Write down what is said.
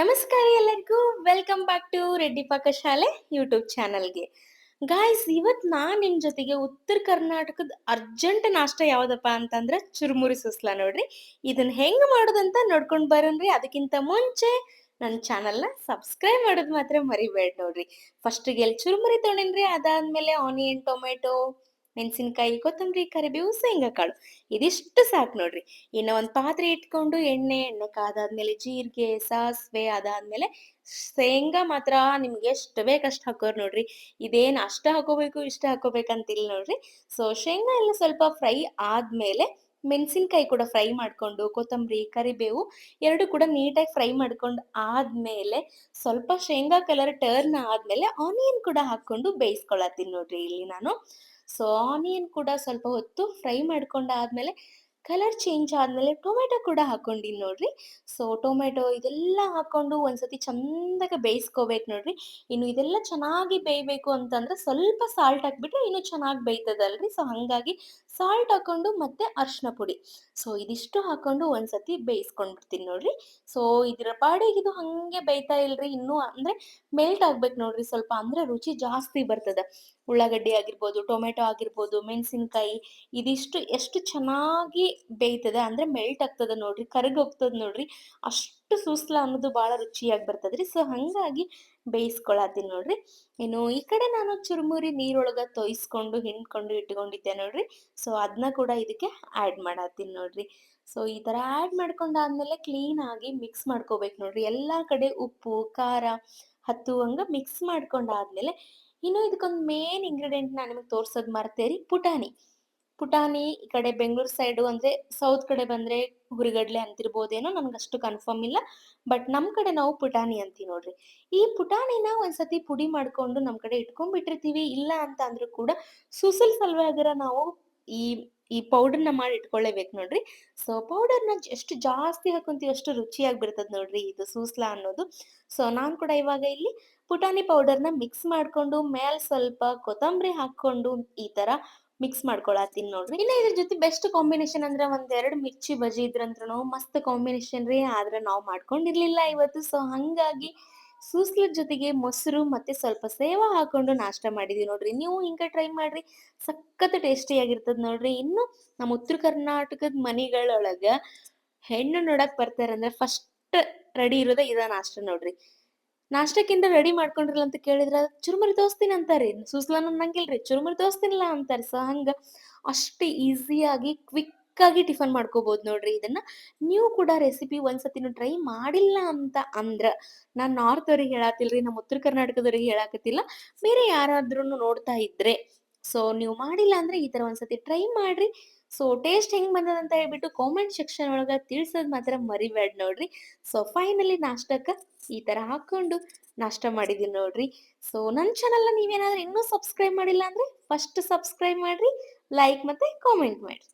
ನಮಸ್ಕಾರ ಎಲ್ಲರಿಗೂ. Welcome back to Reddy ಪಾಕಶಾಲೆ ಯೂಟ್ಯೂಬ್ ಚಾನಲ್ಗೆ. ಗಾಯ್ಸ್ ಇವತ್ ನಾನ್ ನಿಮ್ ಜೊತೆಗೆ ಉತ್ತರ ಕರ್ನಾಟಕದ ಅರ್ಜೆಂಟ್ ನಾಷ್ಟ ಯಾವ್ದಪ್ಪ ಅಂತಂದ್ರೆ ಚುರುಮುರಿ ಸುಸ್ಲಾ ನೋಡ್ರಿ. ಇದನ್ನ ಹೆಂಗ್ ಮಾಡೋದಂತ ನೋಡ್ಕೊಂಡ್ ಬರೋಣ್ರಿ. ಅದಕ್ಕಿಂತ ಮುಂಚೆ ನನ್ನ ಚಾನಲ್ನ ಸಬ್ಸ್ಕ್ರೈಬ್ ಮಾಡೋದು ಮಾತ್ರ ಮರಿಬೇಡ ನೋಡ್ರಿ. ಫಸ್ಟಿಗೆ ಎಲ್ಲಿ ಚುರುಮುರಿ ತೊಗೊಂಡೇನ್ರಿ. ಅದಾದ್ಮೇಲೆ ಆನಿಯನ್ ಟೊಮೆಟೊ ಮೆಣಸಿನ್ಕಾಯಿ, ಕೊತ್ತಂಬರಿ, ಕರಿಬೇವು ಶೇಂಗಾ ಕಾಳು ಇದಿಷ್ಟು ಸಾಕು ನೋಡ್ರಿ. ಇನ್ನು ಒಂದು ಪಾತ್ರೆ ಇಟ್ಕೊಂಡು ಎಣ್ಣೆ ಎಣ್ಣೆ ಕಾದಾದ್ಮೇಲೆ ಜೀರಿಗೆ, ಸಾಸಿವೆ ಅದಾದ್ಮೇಲೆ ಶೇಂಗಾ ಮಾತ್ರ ನಿಮ್ಗೆ ಎಷ್ಟು ಬೇಕಷ್ಟು ಹಾಕೋರು ನೋಡ್ರಿ. ಇದೇನು ಅಷ್ಟ ಹಾಕೋಬೇಕು, ಇಷ್ಟ ಹಾಕೋಬೇಕಂತಿಲ್ಲ ನೋಡ್ರಿ. ಸೊ ಶೇಂಗಾ ಎಲ್ಲ ಸ್ವಲ್ಪ ಫ್ರೈ ಆದ್ಮೇಲೆ ಮೆಣಸಿನ್ಕಾಯಿ ಕೂಡ ಫ್ರೈ ಮಾಡ್ಕೊಂಡು, ಕೊತ್ತಂಬರಿ, ಕರಿಬೇವು ಎರಡು ಕೂಡ ನೀಟಾಗಿ ಫ್ರೈ ಮಾಡ್ಕೊಂಡು ಆದ್ಮೇಲೆ ಸ್ವಲ್ಪ ಶೇಂಗಾ ಕಲರ್ ಟರ್ನ್ ಆದ್ಮೇಲೆ ಆನಿಯನ್ ಕೂಡ ಹಾಕೊಂಡು ಬೇಯಿಸ್ಕೊಳತ್ತೀನಿ ನೋಡ್ರಿ ಇಲ್ಲಿ ನಾನು. ಸೊ ಆನಿಯನ್ ಕೂಡ ಸ್ವಲ್ಪ ಹೊತ್ತು ಫ್ರೈ ಮಾಡ್ಕೊಂಡಾದ್ಮೇಲೆ ಕಲರ್ ಚೇಂಜ್ ಆದಮೇಲೆ ಟೊಮೆಟೊ ಕೂಡ ಹಾಕೊಂಡಿನಿ ನೋಡ್ರಿ. ಸೊ ಟೊಮೆಟೊ ಇದೆಲ್ಲ ಹಾಕೊಂಡು ಒಂದ್ಸತಿ ಚಂದಾಗ ಬೇಯಿಸ್ಕೋಬೇಕು ನೋಡ್ರಿ. ಇನ್ನು ಇದೆಲ್ಲ ಚೆನ್ನಾಗಿ ಬೇಯಬೇಕು ಅಂತಂದ್ರೆ ಸ್ವಲ್ಪ ಸಾಲ್ಟ್ ಹಾಕ್ಬಿಟ್ರೆ ಇನ್ನು ಚೆನ್ನಾಗಿ ಬೇಯ್ತದಲ್ರಿ. ಸೊ ಹಂಗಾಗಿ ಸಾಲ್ಟ್ ಹಾಕೊಂಡು ಮತ್ತೆ ಅರ್ಶಿನ ಪುಡಿ. ಸೊ ಇದಿಷ್ಟು ಹಾಕೊಂಡು ಒಂದ್ಸತಿ ಬೇಯಿಸ್ಕೊಂಡ್ಬಿಡ್ತೀನಿ ನೋಡ್ರಿ. ಸೊ ಇದರ ಪಾಡಿಗೆ ಇದು ಹಂಗೆ ಬೇಯ್ತಾ ಇಲ್ರಿ. ಇನ್ನೂ ಅಂದ್ರೆ ಮೆಲ್ಟ್ ಆಗ್ಬೇಕು ನೋಡ್ರಿ ಸ್ವಲ್ಪ ಅಂದ್ರೆ ರುಚಿ ಜಾಸ್ತಿ ಬರ್ತದೆ. ಉಳ್ಳಾಗಡ್ಡಿ ಆಗಿರ್ಬೋದು ಟೊಮೆಟೊ ಆಗಿರ್ಬೋದು, ಮೆಣಸಿನ್ಕಾಯಿ, ಇದಿಷ್ಟು ಎಷ್ಟು ಚೆನ್ನಾಗಿ ಬೇಯ್ತದೆ ಅಂದ್ರೆ ಮೆಲ್ಟ್ ಆಗ್ತದ ನೋಡ್ರಿ ಕರಗ್ ನೋಡ್ರಿ. ಅಷ್ಟು ಸೂಸ್ಲ ಅನ್ನೋದು ಬಹಳ ರುಚಿಯಾಗಿ ಬರ್ತದ್ರಿ. ಸೊ ಹಂಗಾಗಿ ಬೇಯಿಸ್ಕೊಳತ್ತೀನಿ ನೋಡ್ರಿ. ಇನ್ನು ಈ ಕಡೆ ನಾನು ಚುರುಮುರಿ ನೀರೊಳಗ ತೊಯ್ಸ್ಕೊಂಡು, ಹಿಂಡ್ಕೊಂಡು ಇಟ್ಕೊಂಡಿದ್ದೆ ನೋಡ್ರಿ. ಸೊ ಅದನ್ನ ಕೂಡ ಇದಕ್ಕೆ ಆ್ಯಡ್ ಮಾಡತ್ತೀನಿ ನೋಡ್ರಿ. ಸೊ ಈ ತರ ಆ್ಯಡ್ ಮಾಡ್ಕೊಂಡಾದ್ಮೇಲೆ ಕ್ಲೀನ್ ಆಗಿ ಮಿಕ್ಸ್ ಮಾಡ್ಕೋಬೇಕು ನೋಡ್ರಿ. ಎಲ್ಲಾ ಕಡೆ ಉಪ್ಪು, ಖಾರ ಹತ್ತುವಂಗ ಮಿಕ್ಸ್ ಮಾಡ್ಕೊಂಡಾದ್ಮೇಲೆ ಇನ್ನು ಇದಕ್ಕೊಂದು ಮೇನ್ ಇಂಗ್ರೀಡಿಯೆಂಟ್ ನಾನು ನಿಮಗೆ ತೋರ್ಸೋದು ಮರ್ತೇರಿ ಪುಟಾಣಿ. ಪುಟಾಣಿ ಈ ಕಡೆ ಬೆಂಗಳೂರು ಸೈಡು ಅಂದ್ರೆ ಸೌತ್ ಕಡೆ ಬಂದ್ರೆ ಹುರಿಗಡ್ಲೆ ಅಂತಿರ್ಬೋದೇನೋ ನನ್ಗೆ ಅಷ್ಟು ಕನ್ಫರ್ಮ್ ಇಲ್ಲ. ಬಟ್ ನಮ್ ಕಡೆ ನಾವು ಪುಟಾಣಿ ಅಂತೀವಿ ನೋಡ್ರಿ. ಈ ಪುಟಾಣಿನ ಒಂದ್ಸತಿ ಪುಡಿ ಮಾಡ್ಕೊಂಡು ನಮ್ ಕಡೆ ಇಟ್ಕೊಂಡ್ಬಿಟ್ಟಿರ್ತೀವಿ. ಇಲ್ಲ ಅಂತ ಅಂದ್ರೂ ಕೂಡ ಸುಸಲ್ ಸಲುವಾಗಿರ ನಾವು ಈ ಈ ಪೌಡರ್ನ ಮಾಡಿ ಇಟ್ಕೊಳ್ಳೇಬೇಕು ನೋಡ್ರಿ. ಸೊ ಪೌಡರ್ನ ಎಷ್ಟು ಜಾಸ್ತಿ ಹಾಕೊಂತೀವಿ ಅಷ್ಟು ರುಚಿಯಾಗಿ ಬರ್ತದೆ ನೋಡ್ರಿ ಇದು ಸೂಸ್ಲಾ ಅನ್ನೋದು. ಸೊ ನಾನು ಕೂಡ ಇವಾಗ ಇಲ್ಲಿ ಪುಟಾಣಿ ಪೌಡರ್ನ ಮಿಕ್ಸ್ ಮಾಡ್ಕೊಂಡು, ಮೇಲ್ ಸ್ವಲ್ಪ ಕೊತ್ತಂಬರಿ ಹಾಕೊಂಡು ಈ ತರ ಮಿಕ್ಸ್ ಮಾಡ್ಕೊಳತ್ತೀನಿ ನೋಡ್ರಿ. ಇನ್ನ ಇದ್ರ ಜೊತೆ ಬೆಸ್ಟ್ ಕಾಂಬಿನೇಷನ್ ಅಂದ್ರೆ ಒಂದೆರಡು ಮಿರ್ಚಿ ಬಜಿ ಇದ್ರಂತ್ರ ಮಸ್ತ್ ಕಾಂಬಿನೇಷನ್ ರೀ, ಆದ್ರೆ ನಾವು ಮಾಡ್ಕೊಂಡಿರ್ಲಿಲ್ಲ ಇವತ್ತು. ಸೊ ಹಂಗಾಗಿ ಸೂಸ್ಲದ ಜೊತೆಗೆ ಮೊಸರು ಮತ್ತೆ ಸ್ವಲ್ಪ ಸೇವಾ ಹಾಕೊಂಡು ನಾಷ್ಟ ಮಾಡಿದೀವಿ ನೋಡ್ರಿ. ನೀವು ಹಿಂಗ ಟ್ರೈ ಮಾಡ್ರಿ, ಸಖತ್ ಟೇಸ್ಟಿ ಆಗಿರ್ತದ ನೋಡ್ರಿ. ಇನ್ನು ನಮ್ಮ ಉತ್ತರ ಕರ್ನಾಟಕದ ಮನಿಗಳೊಳಗ ಹೆಣ್ಣು ನೋಡಕ್ ಬರ್ತಾರಂದ್ರೆ ಫಸ್ಟ್ ರೆಡಿ ಇರೋದ ಇದ ನಾಷ್ಟ ನೋಡ್ರಿ. ನಾಷ್ಟಕ್ಕಿಂತ ರೆಡಿ ಮಾಡ್ಕೊಂಡ್ರಲ್ಲ ಅಂತ ಕೇಳಿದ್ರ, ಚುರುಮುರಿ ತೋರಿಸ್ತೀನಿ ಅಂತಾರೆ. ಸುಸ್ಲಾನ್ ಅನ್ನಂಗಿಲ್ರಿ, ಚುರುಮುರಿ ತೋರಿಸ್ತೀನಿಲ್ಲ ಅಂತಾರೆ. ಸೊ ಹಂಗ ಅಷ್ಟು ಈಸಿಯಾಗಿ ಕ್ವಿಕ್ ಆಗಿ ಟಿಫನ್ ಮಾಡ್ಕೋಬಹುದು ನೋಡ್ರಿ. ಇದನ್ನ ನೀವು ಕೂಡ ರೆಸಿಪಿ ಒಂದ್ಸತಿನೂ ಟ್ರೈ ಮಾಡಿಲ್ಲ ಅಂತ ಅಂದ್ರ, ನಾನ್ ನಾರ್ತ್ ಅವ್ರಿಗೆ ಹೇಳಾತಿಲ್ರಿ ನಮ್ಮ ಉತ್ತರ ಕರ್ನಾಟಕದವ್ರಿಗೆ ಹೇಳಾಕತ್ತಿಲ್ಲ. ಬೇರೆ ಯಾರಾದ್ರೂ ನೋಡ್ತಾ ಇದ್ರೆ ಸೊ ನೀವು ಮಾಡಿಲ್ಲ ಅಂದ್ರೆ ಈ ತರ ಒಂದ್ಸತಿ ಟ್ರೈ ಮಾಡ್ರಿ. ಸೊ ಟೇಸ್ಟ್ ಹೆಂಗೆ ಬಂದದ ಅಂತ ಹೇಳ್ಬಿಟ್ಟು ಕಾಮೆಂಟ್ ಸೆಕ್ಷನ್ ಒಳಗ ತಿಳಿಸೋದು ಮಾತ್ರ ಮರಿಬೇಡ ನೋಡ್ರಿ. ಸೊ ಫೈನಲಿ ನಾಷ್ಟಕ್ಕ ಈ ತರ ಹಾಕೊಂಡು ನಾಷ್ಟ ಮಾಡಿದೀನಿ ನೋಡ್ರಿ. ಸೊ ನನ್ನ ಚಾನಲ್ನ ನೀವೇನಾದರೂ ಇನ್ನೂ ಸಬ್ಸ್ಕ್ರೈಬ್ ಮಾಡಿಲ್ಲ ಅಂದ್ರೆ ಫಸ್ಟ್ ಸಬ್ಸ್ಕ್ರೈಬ್ ಮಾಡ್ರಿ ಲೈಕ್ ಮತ್ತೆ ಕಾಮೆಂಟ್ ಮಾಡ್ರಿ.